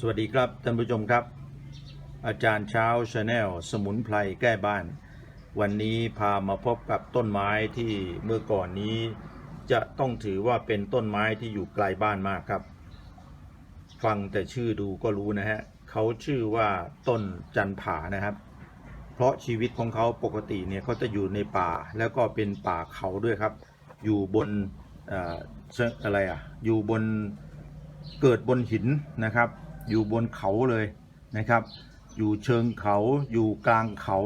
สวัสดีครับท่านผู้ชมครับ อาจารย์เช้าชาแนลสมุนไพรแก้บ้าน วันนี้พามาพบกับต้นไม้ที่เมื่อก่อนนี้ จะต้องถือว่าเป็นต้นไม้ที่อยู่ไกลบ้านมากครับ ฟังแต่ชื่อดูก็รู้นะฮะเขาชื่อว่าต้นจันผานะครับ เพราะชีวิตของเขาปกติเนี่ยเขาจะอยู่ในป่าแล้วก็เป็นป่าเขาด้วยครับ อยู่บนออเชิงอะไรอะอยู่บนเกิดบนหินนะครับ อยู่บนเขาเลยนะครับ อยู่เชิงเขาอยู่กลางเขา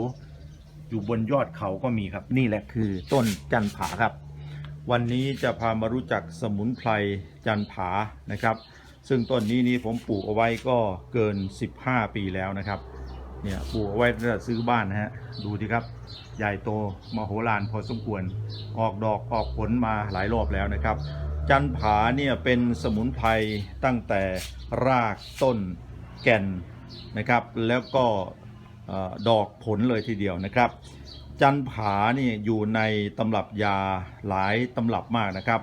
อยู่บนยอดเขาก็มีครับ นี่แหละคือต้นจันผาครับ วันนี้จะพามารู้จักสมุนไพรจันผานะครับ ซึ่งต้นนี้นี่ผมปลูกเอาไว้ก็เกิน 15 ปีแล้วนะครับเนี่ยปลูกเอาไว้ตั้งแต่ซื้อบ้านนะฮะดูดิครับ ใหญ่โตมโหฬารพอสมควรออกดอกออกผลมาหลายรอบแล้วนะครับ จันผาเนี่ยเป็นสมุนไพรตั้งแต่รากต้นแก่นนะครับแล้วก็ดอกผลเลยทีเดียวนะครับ จันผาเนี่ยอยู่ในตำรับยาหลายตำรับมากนะครับ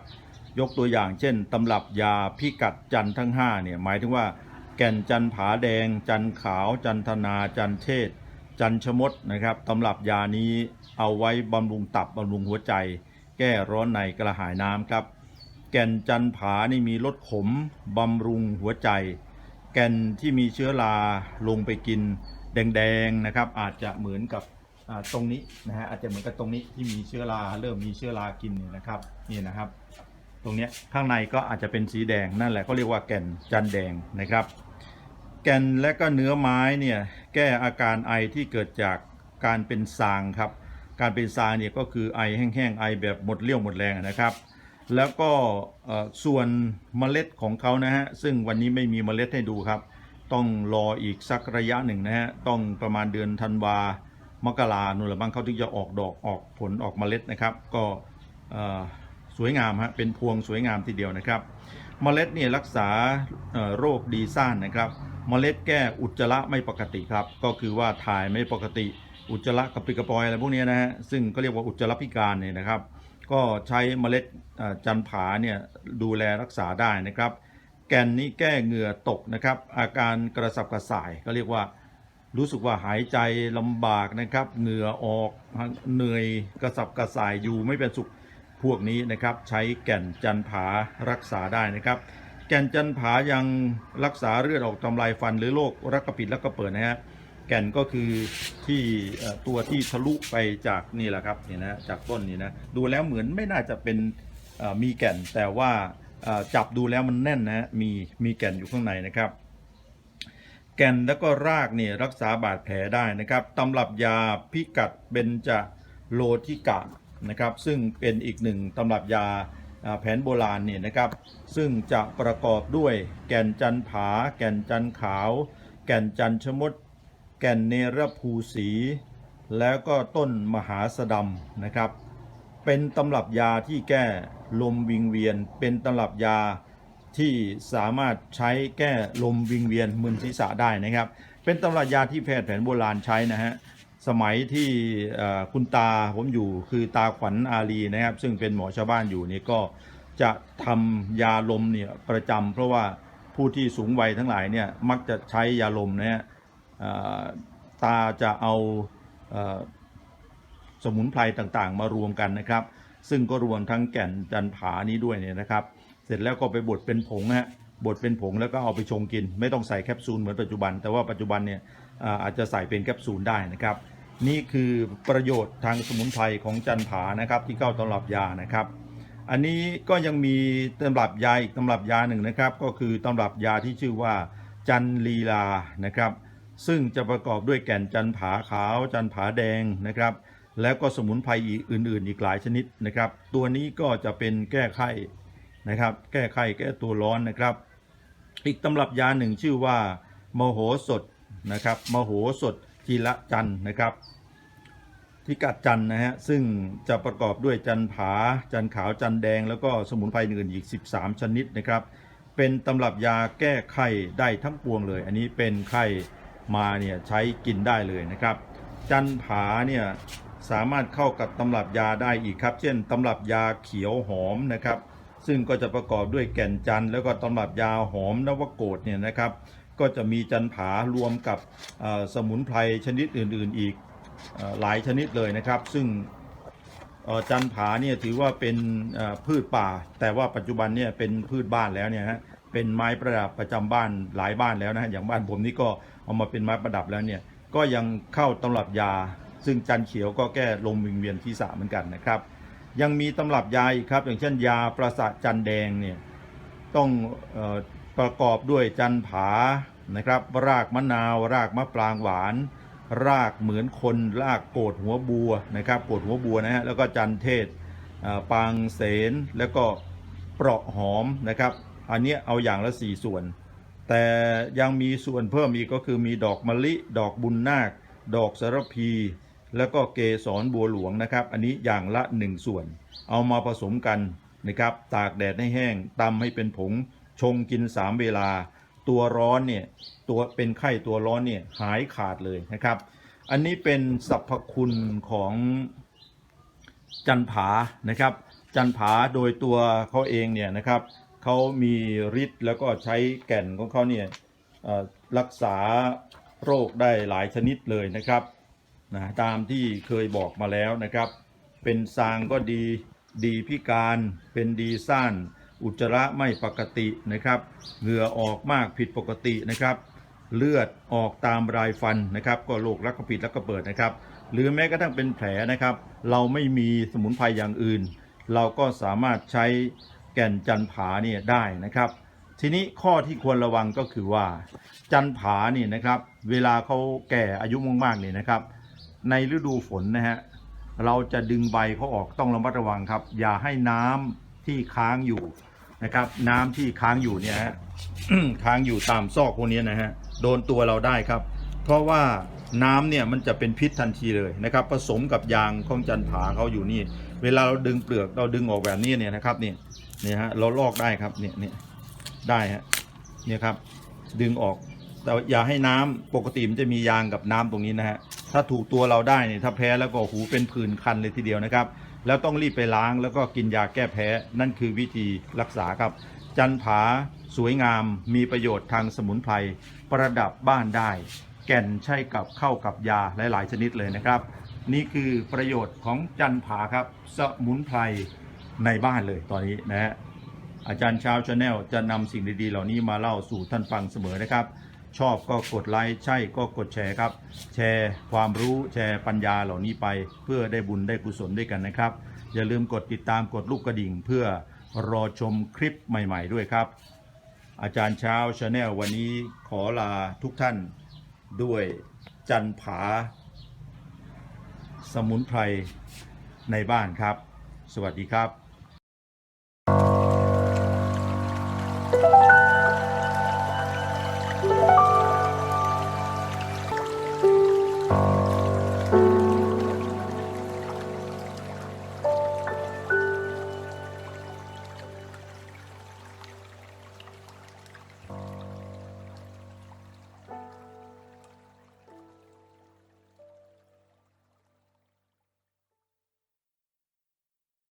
ยกตัวอย่างเช่นตำรับยาพิกัดจันทั้ง5เนี่ยหมายถึงว่าแก่นจันผาแดง จันขาวจันทนาจันเทศ จันชมดนะครับตำรับยานี้เอาไว้บำรุงตับบำรุงหัวใจ แก้ร้อนในกระหายน้ำครับ แก่นจันผานี่มีรสขมบำรุงหัวใจ แก่นที่มีเชื้อราลงไปกินแดงๆนะครับ อาจจะเหมือนกับตรงนี้นะฮะอาจจะเหมือนกับตรงนี้ที่มีเชื้อราเริ่มมีเชื้อรากินเนี่ยนะครับนี่นะครับ ตรงเนี้ยข้างในก็อาจจะเป็นสีแดงนั่นแหละเขาเรียกว่าแก่นจันแดงนะครับ แก่นและก็เนื้อไม้เนี่ยแก้อาการไอที่เกิดจากการเป็นซางครับ การเป็นซางเนี่ยก็คือไอแห้งๆไอแบบหมดเรี่ยวหมดแรงนะครับ แล้วก็ส่วนเมล็ดของเขานะฮะซึ่งวันนี้ไม่มีเมล็ดให้ดูครับ ต้องรออีกสักระยะหนึ่งนะฮะต้องประมาณเดือนธันวามกราโน่นละบ้างเขาถึงจะออกดอกออกผลออกเมล็ดนะครับ ก็สวยงามฮะเป็นพวงสวยงามทีเดียวนะครับ เมล็ดเนี่ยรักษาโรคดีซ่านนะครับเมล็ดแก้อุจจาระไม่ปกติครับ ก็คือว่าถ่ายไม่ปกติอุจจาระกระปิกระปอยอะไรพวกนี้นะฮะซึ่งก็เรียกว่าอุจจาระพิการเนี่ยนะครับ ก็ใช้เมล็ดจันผาเนี่ยดูแลรักษาได้นะครับ แก่นนี้แก้เหงื่อตกนะครับ อาการกระสับกระส่ายก็เรียกว่ารู้สึกว่าหายใจลำบากนะครับ เหงื่อออกเหนื่อยกระสับกระส่ายอยู่ไม่เป็นสุขพวกนี้นะครับ ใช้แก่นจันผารักษาได้นะครับ แก่นจันผายังรักษาเลือดออกทำลายฟันหรือโรครักกระปิดรักกระเปิดนะฮะ แก่นก็คือที่ตัวที่ทะลุไปจากนี่แหละครับนี่นะจากต้นนี่นะดูแล้วเหมือนไม่น่าจะเป็นมีแก่น แต่ว่าจับดูแล้วมันแน่นนะมีมีแก่นอยู่ข้างในนะครับ แก่นแล้วก็รากเนี่ยรักษาบาดแผลได้นะครับตำรับยาพิกัดเบญจโลทิกะนะครับ ซึ่งเป็นอีกหนึ่งตำรับยาอ่าแผนโบราณเนี่ยนะครับ ซึ่งจะประกอบด้วยแก่นจันผา แก่นจันขาว แก่นจันชมด แก่นเนรภูสี แล้วก็ต้นมหาสดำนะครับ เป็นตำรับยาที่แก้ลมวิงเวียน เป็นตำรับยาที่สามารถใช้แก้ลมวิงเวียนมึนศีรษะได้นะครับ เป็นตำรับยาที่แพทย์แผนโบราณใช้นะฮะสมัยที่คุณตาผมอยู่คือตาขวัญอารีนะครับ ซึ่งเป็นหมอชาวบ้านอยู่นี่ก็จะทำยาลมเนี่ยประจำเพราะว่าผู้ที่สูงวัยทั้งหลายเนี่ยมักจะใช้ยาลมนะฮะ ตาจะเอาสมุนไพรต่างๆ มารวมกันนะครับ ซึ่งก็รวมทั้งแก่นจันผานี้ด้วยเนี่ยนะครับ เสร็จแล้วก็ไปบดเป็นผงฮะบดเป็นผงแล้วก็เอาไปชงกิน ไม่ต้องใส่แคปซูลเหมือนปัจจุบัน แต่ว่าปัจจุบันเนี่ยอาอาจจะใส่เป็นแคปซูลได้นะครับ นี่คือประโยชน์ทางสมุนไพรของจันผานะครับที่เข้าตำรับยานะครับ อันนี้ก็ยังมีตำรับยาอีกตำรับยาหนึ่งนะครับ ก็คือตำรับยาที่ชื่อว่าจันลีลานะครับ ซึ่งจะประกอบด้วยแก่นจันผาขาว จันผาแดงนะครับ แล้วก็สมุนไพรอีกอื่น ๆ อีกหลายชนิดนะครับ ตัวนี้ก็จะเป็นแก้ไข้นะครับ แก้ไข้แก้ตัวร้อนนะครับ อีกตำรับยาหนึ่งชื่อว่ามโหสถนะครับมโหสถจีละจันนะครับพิกัดจันนะฮะซึ่งจะประกอบด้วยจันผา จันขาวจันแดง แล้วก็สมุนไพรอื่นอีก 13 ชนิดนะครับ เป็นตำรับยาแก้ไข้ได้ทั้งปวงเลย อันนี้เป็นไข้ มาเนี่ยใช้กินได้เลยนะครับ จันผาเนี่ยสามารถเข้ากับตำรับยาได้อีกครับ เช่นตำรับยาเขียวหอมนะครับ ซึ่งก็จะประกอบด้วยแก่นจันแล้วก็ตำรับยาหอมนวโกฏเนี่ยนะครับ ก็จะมีจันผารวมกับสมุนไพรชนิดอื่น ๆ อีกอหลายชนิดเลยนะครับ ซึ่งจันผาเนี่ยถือว่าเป็นพืชป่า แต่ว่าปัจจุบันเนี่ยเป็นพืชบ้านแล้วเนี่ยฮะ เป็นไม้ประดับประจำบ้านหลายบ้านแล้วนะฮะอย่างบ้านผมนี่ก็เอามาเป็นไม้ประดับแล้วเนี่ยก็ยังเข้าตำรับยา ซึ่งจันเขียวก็แก้ลมวิงเวียนที่สาเหมือนกันนะครับ ยังมีตำรับยาอีกครับ อย่างเช่นยาประสาทจันแดงเนี่ยต้องออประกอบด้วยจันผานะครับ รากมะนาว รากมะปรางหวาน รากเหมือนคน รากโกดหัวบัวนะครับโกดหัวบัวนะฮะแล้วก็จันเทศปางเสนแล้วก็เปราะหอมนะครับ อันนี้เอาอย่างละ4ส่วน แต่ยังมีส่วนเพิ่มอีกก็คือมีดอกมะลิ ดอกบุญนาค ดอกสารพี แล้วก็เกสรบัวหลวงนะครับ อันนี้อย่างละ1ส่วน เอามาผสมกันนะครับ ตากแดดให้แห้งตำให้เป็นผง ชงกิน3เวลา ตัวร้อนเนี่ย ตัวเป็นไข้ตัวร้อนเนี่ยหายขาดเลยนะครับ อันนี้เป็นสรรพคุณของจันผานะครับ จันผาโดยตัวเขาเองเนี่ยนะครับ เขามีฤทธิ์แล้วก็ใช้แก่นของเขาเนี่ยรักษาโรคได้หลายชนิดเลยนะครับนะตามที่เคยบอกมาแล้วนะครับ เป็นซางก็ดีดีพิการเป็นดีซ่านอุจจาระไม่ปกตินะครับเหงื่อออกมากผิดปกตินะครับ เลือดออกตามรายฟันนะครับ ก็โรคลักกระปิดลักกระเปิดนะครับ หรือแม้กระทั่งเป็นแผลนะครับ เราไม่มีสมุนไพรอย่างอื่น เราก็สามารถใช้ ก่นจันผาเนี่ยได้นะครับ ทีนี้ข้อที่ควรระวังก็คือว่า จันผาเนี่ยนะครับ เวลาเขาแก่อายุมากๆเนี่ยนะครับ ในฤดูฝนนะฮะเราจะดึงใบเขาออกต้องระมัดระวังครับ อย่าให้น้ำที่ค้างอยู่นะครับ น้ำที่ค้างอยู่เนี่ยฮะค้างอยู่ตามซอกพวกนี้นะฮะโดนตัวเราได้ครับ เพราะว่าน้ำเนี่ยมันจะเป็นพิษทันทีเลยนะครับ ผสมกับยางของจันผาเขาอยู่นี่ เวลาเราดึงเปลือกเราดึงออกแบบนี้เนี่ยนะครับเนี่ย เนี่ยฮะเราลอกได้ครับเนี่ยเนี่ยได้ฮะเนี่ยครับ ดึงออกแต่อย่าให้น้ำปกติมันจะมียางกับน้ำตรงนี้นะฮะถ้าถูกตัวเราได้เนี่ยถ้าแพ้แล้วก็หูเป็นผื่นคันเลยทีเดียวนะครับ แล้วต้องรีบไปล้างแล้วก็กินยาแก้แพ้นั่นคือวิธีรักษาครับ จันผาสวยงามมีประโยชน์ทางสมุนไพรประดับบ้านได้ แก่นใช่กับเข้ากับยาหลาย ๆ ชนิดเลยนะครับ นี่คือประโยชน์ของจันผาครับ สมุนไพร ในบ้านเลยตอนนี้นะฮะอาจารย์เช้าชาแนลจะนำสิ่งดีๆ เหล่านี้มาเล่าสู่ท่านฟังเสมอนะครับ ชอบก็กดไลค์ใช่ก็กดแชร์ครับ แชร์ความรู้แชร์ปัญญาเหล่านี้ไป เพื่อได้บุญได้กุศลด้วยกันนะครับ อย่าลืมกดติดตามกดลูกกระดิ่ง เพื่อรอชมคลิปใหม่ ๆ ด้วยครับ อาจารย์เช้าชาแนลวันนี้ขอลาทุกท่านด้วยจันผา สมุนไพรในบ้านครับ สวัสดีครับ「Thank you.